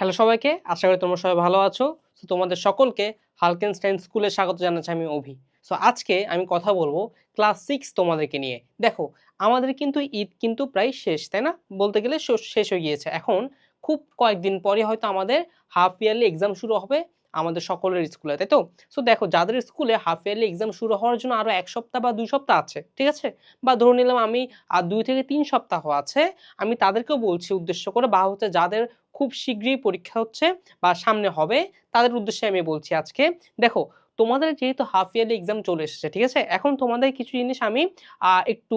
Hello সবাইকে, আশা করি তোমরা সবাই ভালো আছো। তো তোমাদের সকলকে হালকেনস্টাইন স্কুলে স্বাগত জানাচ্ছি আমি অভি। সো আজকে আমি কথা বলব ক্লাস সিক্স তোমাদেরকে নিয়ে। দেখো, আমাদের কিন্তু ঈদ কিন্তু প্রায় শেষ, তাই না? বলতে গেলে শেষ হয়ে গিয়েছে। এখন খুব কয়েকদিন পরে হয়তো আমাদের হাফ ইয়ারলি এক্সাম শুরু হবে। আমাদের সকলের স্কুলে, তাই তো? সো দেখো, যাদের স্কুলে হাফ ইয়ারলি এক্সাম শুরু হওয়ার জন্য আরও এক সপ্তাহ বা দুই সপ্তাহ আছে, ঠিক আছে? বা ধরে নিলাম আমি আর দুই থেকে তিন সপ্তাহ আছে, আমি তাদেরকেও বলছি উদ্দেশ্য করে, বা হচ্ছে যাদের খুব শীঘ্রই পরীক্ষা হচ্ছে বা সামনে হবে, তাদের উদ্দেশ্যে আমি বলছি আজকে। দেখো তোমাদের যেহেতু হাফ ইয়ারলি এক্সাম চলে এসেছে, ঠিক আছে? এখন তোমাদের কিছু জিনিস আমি একটু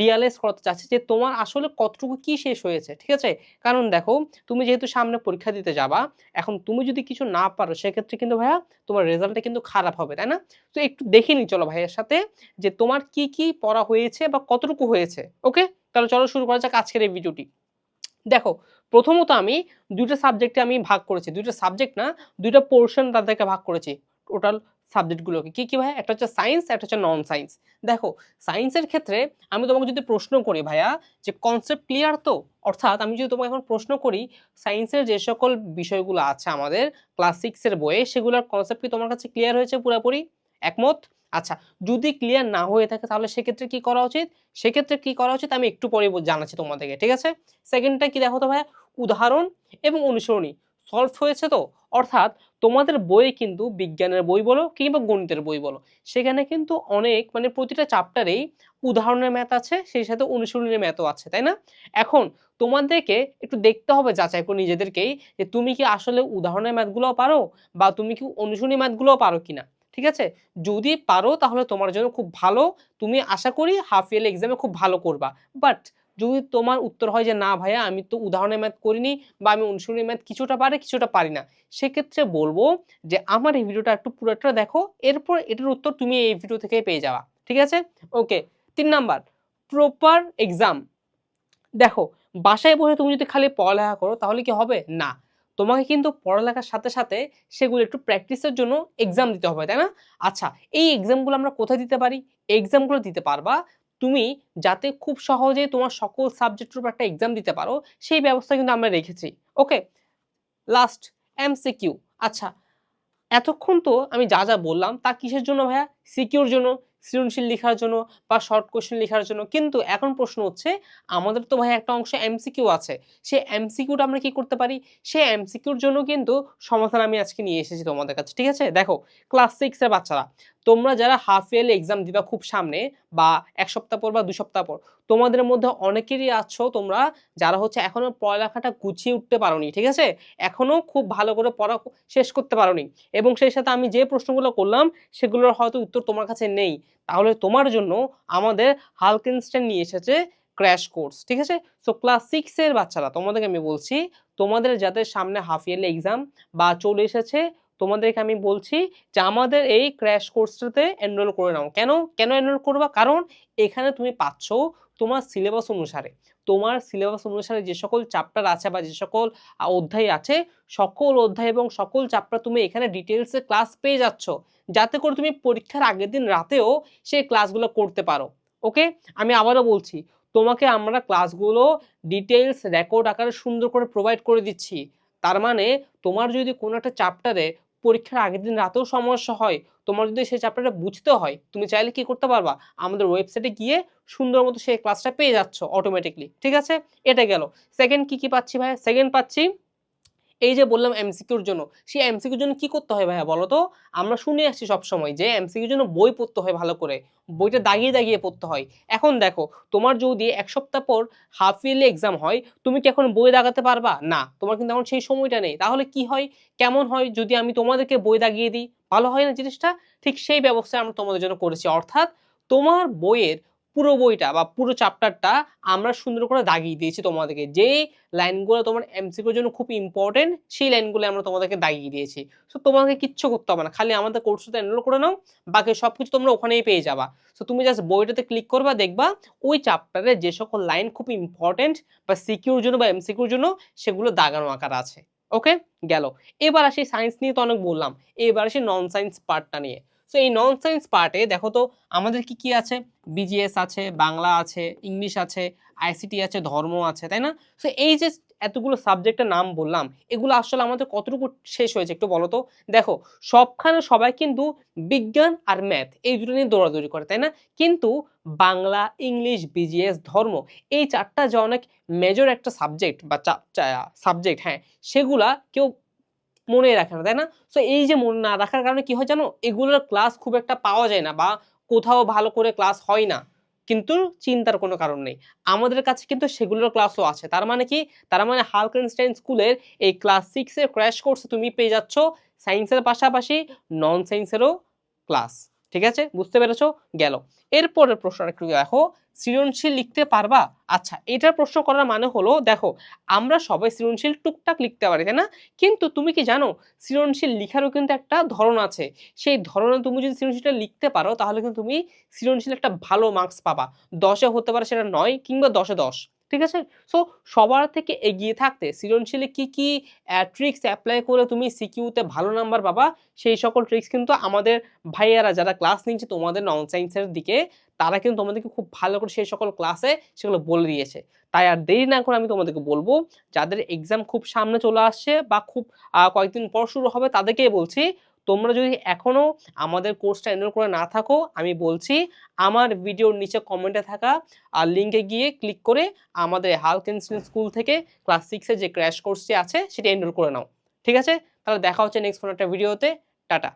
রিয়ালাইজ করতে চাচ্ছি যে তোমার আসলে কতটুকু কি শেষ হয়েছে, ঠিক আছে? কারণ দেখো, তুমি যেহেতু সামনে পরীক্ষা দিতে যাবা, এখন তুমি যদি কিছু না পারো, সেক্ষেত্রে কিন্তু ভাইয়া তোমার রেজাল্টটা কিন্তু খারাপ হবে, তাই না? তো একটু দেখে নি চলো ভাইয়ের সাথে যে তোমার কি কি পড়া হয়েছে বা কতটুকু হয়েছে ওকে তাহলে চলো শুরু করা যাক আজকের এই ভিডিওটি দেখো, প্রথমত আমি দুইটা সাবজেক্টে আমি ভাগ করেছি, দুইটা সাবজেক্ট না, দুইটা পোর্শন তাদেরকে ভাগ করেছি। টোটাল সাবজেক্টগুলোকে কী কী ভাইয়া? একটা হচ্ছে সায়েন্স একটা হচ্ছে নন সায়েন্স দেখো সায়েন্সের ক্ষেত্রে আমি তোমাকে যদি প্রশ্ন করি ভাইয়া, যে কনসেপ্ট ক্লিয়ার তো? অর্থাৎ আমি যদি তোমাকে এখন প্রশ্ন করি সায়েন্সের যে সকল বিষয়গুলো আছে আমাদের ক্লাস সিক্সের বইয়ে, সেগুলোর কনসেপ্ট কি তোমার কাছে ক্লিয়ার হয়েছে পুরোপুরি? একমত? আচ্ছা যদি ক্লিয়ার না হয়ে থাকে তাহলে সেক্ষেত্রে কি করা উচিত? সেক্ষেত্রে কি করা উচিত? আমি একটু পরে জানাচ্ছি তোমাদেরকে, ঠিক আছে? সেকেন্ডটা কি দেখো তো ভাইয়া? উদাহরণ এবং অনুসরণী সলভ হয়েছে তো? অর্থাৎ তোমাদের বইয়ে কিন্তু বিজ্ঞানের বই বলো কিংবা গণিতের বই বলো, সেখানে কিন্তু অনেক মানে প্রতিটা চ্যাপ্টারেই উদাহরণের ম্যাথ আছে, সেই সাথে অনুসরণের ম্যাথও আছে, তাই না? এখন তোমাদেরকে একটু দেখতে হবে যাচাই করে নিজেদেরকেই যে তুমি কি আসলে উদাহরণের ম্যাথগুলোও পারো বা তুমি কি অনুসরণী ম্যাথগুলোও পারো কিনা, ঠিক আছে? যদি পারো তাহলে তোমার জন্য খুব ভালো, তুমি আশা করি হাফ ইয়ারলি এক্সামে খুব ভালো করবা বাট যদি তোমার উত্তর হয় যে না ভাইয়া, আমি তো উদাহরণের ম্যাথ করিনি বা আমি অনুসরণী ম্যাথ কিছুটা পারি কিছুটা পারি না। সেক্ষেত্রে বলব যে আমার এই ভিডিওটা একটু পুরোটা দেখো, এরপর এটার উত্তর তুমি এই ভিডিও থেকে পেয়ে যাবা। ঠিক আছে? ওকে তিন নাম্বার প্রপার এক্সাম দেখো, বাসায় বসে তুমি যদি খালি পড়ালেখা করো, তাহলে কি হবে? না। তোমাকে কিন্তু পড়ালেখার সাথে সাথে সেগুলো একটু প্র্যাকটিসের জন্য এক্সাম দিতে হবে, তাই না? আচ্ছা এই এক্সামগুলো আমরা কোথায় দিতে পারি? এক্সামগুলো দিতে পারবা তুমি যাতে খুব সহজে তোমার সকল সাবজেক্টের উপর একটা এক্সাম দিতে পারো, সেই ব্যবস্থা কিন্তু আমরা রেখেছি। ওকে লাস্ট এমসিকিউ আচ্ছা এতক্ষণ তো আমি যা যা বললাম, তা কিসের জন্য ভাইয়া? সিকিউর জন্য, সৃজনশীল লেখার জন্য বা শর্ট কোশ্চেন লেখার জন্য। কিন্তু এখন প্রশ্ন হচ্ছে, আমাদের তো ভাই একটা অংশে এমসিকিউ আছে। সেই এমসিকিউটা আমরা কি করতে পারি? সেই এমসিকিউর জন্য কিন্তু সমাধান আমি আজকে নিয়ে এসেছি তোমাদের কাছে। ঠিক আছে? দেখো ক্লাস সিক্সের বাচ্চারা। তোমরা যারা হাফ ইয়ারলি এক্সাম দিবা খুব সামনে বা এক সপ্তাহ পর বা দু সপ্তাহ পর, তোমাদের মধ্যে অনেকেরই আছো তোমরা যারা হচ্ছে এখনও পড়ালেখাটা গুছিয়ে উঠতে পারোনি, ঠিক আছে? এখনও খুব ভালো করে পড়া শেষ করতে পারোনি এবং সেই সাথে আমি যে প্রশ্নগুলো করলাম সেগুলোর হয়তো উত্তর তোমার কাছে নেই। তাহলে তোমার জন্য আমাদের হালকেনস্টাইন নিয়ে এসেছে ক্র্যাশ কোর্স ঠিক আছে? সো ক্লাস সিক্সের বাচ্চারা, তোমাদেরকে আমি বলছি, তোমাদের যাদের সামনে হাফ ইয়ারলি এক্সাম বা চলে এসেছে তোমাদেরকে আমি বলছি যে আমাদের এই ক্র্যাশ কোর্সটাতে এনরোল করে নাও। কেন? কেন এনরোল করবা? কারণ এখানে তুমি পাচ্ছ তোমার সিলেবাস অনুসারে। তোমার সিলেবাস অনুসারে যে সকল চ্যাপ্টার আছে বা যে সকল অধ্যায় আছে, সকল অধ্যায় এবং সকল চ্যাপ্টার তুমি এখানে ডিটেলসে ক্লাস পেয়ে যাচ্ছ। যাতে করে তুমি পরীক্ষার আগের দিন রাতেও সেই ক্লাসগুলো করতে পারো। ওকে আমি আবারও বলছি, তোমাকে আমরা ক্লাসগুলো ডিটেলস রেকর্ড আকারে সুন্দর করে প্রোভাইড করে দিচ্ছি। তার মানে তোমার যদি কোনো একটা চ্যাপ্টারে পরীক্ষার আগের দিন রাতেও সমস্যা হয়। তোমার যদি সেই চ্যাপ্টারটা বুঝতে হয়, তুমি চাইলে কি করতে পারবা? আমাদের ওয়েবসাইটে গিয়ে সুন্দর মতো সেই ক্লাসটা পেয়ে যাচ্ছ অটোমেটিকলি ঠিক আছে? এটা গেল। সেকেন্ড কি কি পাচ্ছি ভাই সেকেন্ড পাচ্ছি এই যে বললাম এমসিকিউর জন্য, সেই এমসিকিউর জন্য কি করতে হয় ভাইয়া বলো তো? আমরা শুনে আসছি সবসময় যে এমসিকিউর জন্য বই পড়তে হয় ভালো করে, বইটা দাগিয়ে দাগিয়ে পড়তে হয়। এখন দেখো, তোমার যদি এক সপ্তাহ পর হাফ ইয়ারলি এক্সাম হয়, তুমি কি এখন বই দাগাতে পারবা? না, তোমার কিন্তু এখন সেই সময়টা নেই। তাহলে কি হয়? কেমন হয় যদি আমি তোমাদেরকে বই দাগিয়ে দিই? ভালো হয় না জিনিসটা? ঠিক সেই ব্যবস্থা আমরা তোমাদের জন্য করেছি। অর্থাৎ তোমার বইয়ের পুরো বইটা বা পুরো চ্যাপ্টারটা আমরা সুন্দর করে দাগিয়ে দিয়েছি তোমাদেরকে। যে লাইনগুলো তোমার এমসিকিউর জন্য খুব ইম্পর্টেন্ট সেই লাইনগুলো আমরা তোমাদেরকে দাগিয়ে দিয়েছি। সো তোমাকে কিচ্ছু করতে হবে না। খালি আমাদের কোর্সটা এনরোল করে নাও, বাকি সব কিছু তোমরা ওখানেই পেয়ে যাবা। সো তুমি জাস্ট বইটাতে ক্লিক করবা দেখবা ওই চ্যাপ্টারে যে সকল লাইন খুব ইম্পর্টেন্ট বা সিকিউর জন্য বা এমসিকিউর জন্য সেগুলো দাগানো আকার আছে। ওকে গেল। এবার আসি সায়েন্স নিয়ে তো অনেক বললাম। এবার আসি নন সায়েন্স পার্টটা নিয়ে। সো এই নন সায়েন্স পার্টে দেখো তো আমাদের কি কি আছে? বিজিএস আছে, বাংলা আছে ইংলিশ আছে আইসিটি আছে, ধর্ম আছে, তাই না? সো এই যে এতগুলো সাবজেক্টের নাম বললাম, এগুলো আসলে আমাদের কতটুকু শেষ হয়েছে একটু বলো তো? দেখো, সবখানে সবাই কিন্তু বিজ্ঞান আর ম্যাথ এই দুটো নিয়ে দৌড়াদৌড়ি করে, তাই না? কিন্তু বাংলা ইংলিশ বিজিএস ধর্ম, এই চারটা যে অনেক মেজর একটা সাবজেক্ট বা সাবজেক্ট হ্যাঁ সেগুলা কেউ মনে রাখে না, তাই না? সো এই যে মনে না রাখার কারণে কি হয় জানো? এগুলোর ক্লাস খুব একটা পাওয়া যায় না বা কোথাও ভালো করে ক্লাস হয় না। কিন্তু চিন্তার কোনো কারণ নেই। আমাদের কাছে কিন্তু সেগুলোর ক্লাসও আছে। তার মানে কি? তার মানে হালকেনস্টাইন স্কুলের এই ক্লাস সিক্সের ক্র্যাশ কোর্সে তুমি পেয়ে যাচ্ছ সায়েন্সের পাশাপাশি নন সায়েন্সেরও ক্লাস ঠিক আছে? বুঝতে পেরেছ? গেল। এরপরের প্রশ্নটা একটু দেখো। সৃজনশীল লিখতে পারবা? আচ্ছা এটার প্রশ্ন করার মানে হলো, দেখো, আমরা সবাই সৃজনশীল টুকটাক লিখতে পারি, তাই না? কিন্তু তুমি কি জানো, সৃজনশীল লিখারও কিন্তু একটা ধরন আছে। সেই ধরনে তুমি যদি সৃজনশীলটা লিখতে পারো, তাহলে কিন্তু তুমি সৃজনশীল একটা ভালো মার্কস পাবা। দশে হতে পারে সেটা নয় কিংবা দশে দশ। ঠিক আছে? সো সবার থেকে এগিয়ে থাকতে সৃজনশীলে কি কি ট্রিক্স অ্যাপ্লাই করে তুমি সিকিউতে ভালো নাম্বার পাবা, সেই সকল ট্রিক্স কিন্তু আমাদের ভাইয়ারা যারা ক্লাস নিচ্ছে তোমাদের নন সায়েন্সের দিকে, তারা কিন্তু তোমাদেরকে খুব ভালো করে সেই সকল ক্লাসে সেগুলো বলে দিয়েছে। তাই আর দেরি না করে আমি তোমাদেরকে বলব, যাদের এক্সাম খুব সামনে চলে আসছে বা খুব কয়েকদিন পর শুরু হবে তাদেরকেই বলছি তোমরা যদি এখনও আমাদের কোর্সটা এনরোল করে না থাকো, আমি বলছি আমার ভিডিওর নিচে কমেন্টে থাকা আর লিঙ্কে গিয়ে ক্লিক করে আমাদের হালকেনস্টিন স্কুল থেকে ক্লাস সিক্সের যে ক্র্যাশ কোর্সটি আছে, সেটা এনরোল করে নাও। ঠিক আছে? তাহলে দেখা হচ্ছে নেক্সট কোনো একটা ভিডিওতে টাটা।